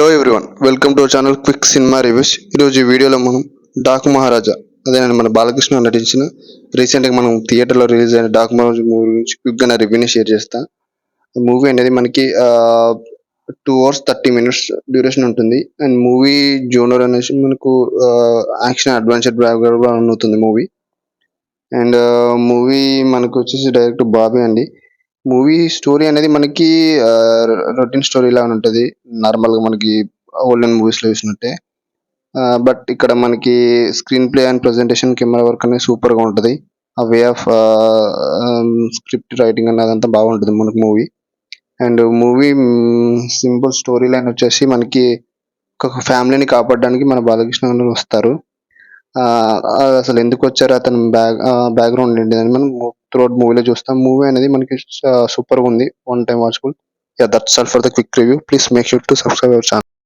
Hello everyone welcome to channel quick cinema reviews ఈరోజు ఈ వీడియోలో మనం డాక్ మహారాజా అదేనండి మన బాలకృష్ణ నటించిన రీసెంట్గా మనం థియేటర్లో రిలీజ్ అయిన డాక్ మహారాజా మూవీ గురించి క్విక్గా నా రివ్యూని షేర్ చేస్తా మూవీ అనేది మనకి two hours thirty minutes duration ఉంటుంది. అండ్ మూవీ జోనర్ అనేసి మనకు యాక్షన్ అడ్వెంచర్ బ్యాక్గ్రౌండ్ రన్ అవుతుంది మూవీ అండ్ మూవీ మనకు వచ్చేసి డైరెక్ట్ బాబీ అండి. మూవీ స్టోరీ అనేది మనకి రొటీన్ స్టోరీ లాగా ఉంటుంది. నార్మల్గా మనకి ఓల్డెన్ మూవీస్లో చూసినట్టే. బట్ ఇక్కడ మనకి screen play and presentation camera work అనేది సూపర్గా ఉంటుంది. ఆ వే ఆఫ్ స్క్రిప్ట్ రైటింగ్ అనేది అంతా బాగుంటుంది మనకి movie. And movie simple story line వచ్చేసి మనకి ఒక ఫ్యామిలీని కాపాడడానికి మన బాలకృష్ణ గారు వస్తారు. ఆ, అసలు ఎందుకు వచ్చారు అతని బ్యాక్ బ్యాక్గ్రౌండ్ ఏంటి అని మనం త్రూఅవుట్ మూవీలో చూస్తాం. మూవీ అనేది మనకి సూపర్ ఉంది. One time watchable yeah that's all for the quick review please make sure to subscribe our channel